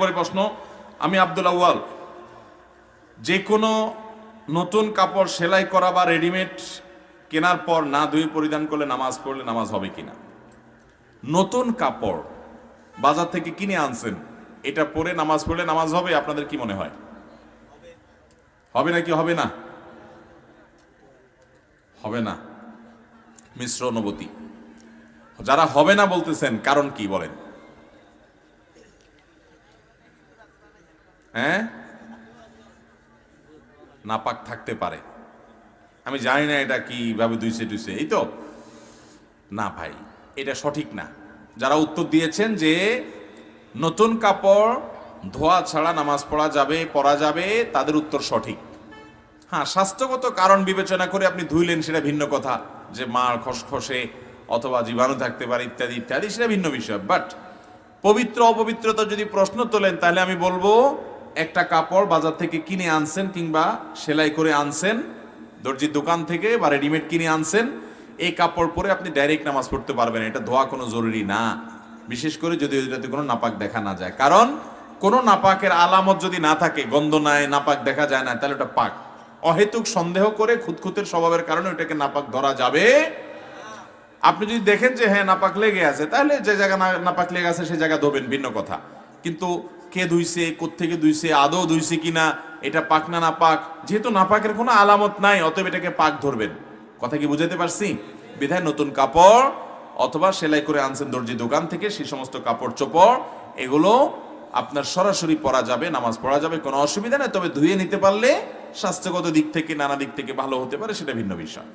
এরপরে প্রশ্ন, আমি আব্দুল আউয়াল। যে কোনো নতুন কাপড় সেলাই করা বা রেডিমেড কেনার পর না ধুয়ে পরিধান করলে নামাজ পড়লে নামাজ হবে কিনা? নতুন কাপড় বাজার থেকে কিনে আনছেন, এটা পরে নামাজ পড়লে নামাজ হবে, আপনাদের কি মনে হয়? হবে নাকি হবে না? হবে না। মিশ্র অনুভূতি। যারা হবে না বলতেছেন, কারণ কি বলেন? হ্যাঁ? নাপাক থাকতে পারে। আমি জানি না এটা কীভাবে দুইছে টুইছে এই তো? না ভাই, এটা সঠিক না। যারা উত্তর দিয়েছেন যে নতুন কাপড় ধোয়া ছাড়া নামাজ পড়া যাবে পড়া যাবে, তাদের উত্তর সঠিক। হ্যাঁ স্বাস্থ্যগত কারণ বিবেচনা করে আপনি ধুইলেন সেটা ভিন্ন কথা। যে মার খসখসে অথবা জীবাণু থাকতে পারে ইত্যাদি ইত্যাদি, সেটা ভিন্ন বিষয়। বাট পবিত্র অপবিত্রতা যদি প্রশ্ন তোলেন, তাহলে আমি বলব একটা কাপড় বাজার থেকে কিনে আনছেন কিংবা সেলাই করে আনছেন, দর্জির দোকান থেকে বা রেডিমেড কিনে আনছেন, এই কাপড় পরে আপনি ডাইরেক্ট নামাজ পড়তে পারবেন, এটা ধোয়া কোনো জরুরি না। বিশেষ করে যদি এটাতে কোনো নাপাক দেখা না যায়। কারণ কোনো নাপাকের আলামত যদি না থাকে, গন্ধ নাই, নাপাক দেখা যায় না, তাহলে ওটা পাক। অহেতুক সন্দেহ করে খুঁতখুতের স্বভাবের কারণে ওটাকে নাপাক ধরা যাবে আপনি যদি দেখেন যে হ্যাঁ নাপাক লেগে আছে, তাহলে যে জায়গা নাপাক লেগে আছে, সে জায়গা ধোবেন, ভিন্ন কথা। কিন্তু কে ধুইছে কোত্থেকে ধুইছে আদৌ ধুইছে কিনা, এটা পাক না না পাক যেহেতু নাপাকের কোনো আলামত নাই, অতএব এটাকে পাক ধরবেন। কথা কি বুঝাতে পারছি? বিধায় নতুন কাপড় অথবা সেলাই করে আনছেন দর্জি দোকান থেকে, সেই সমস্ত কাপড় চোপড়, এগুলো আপনার সরাসরি পরা যাবে, নামাজ পড়া যাবে, কোনো অসুবিধা নেই, তবে ধুয়ে নিতে পারলে স্বাস্থ্যগত দিক থেকে, নানা দিক থেকে ভালো হতে পারে, সেটা ভিন্ন বিষয়।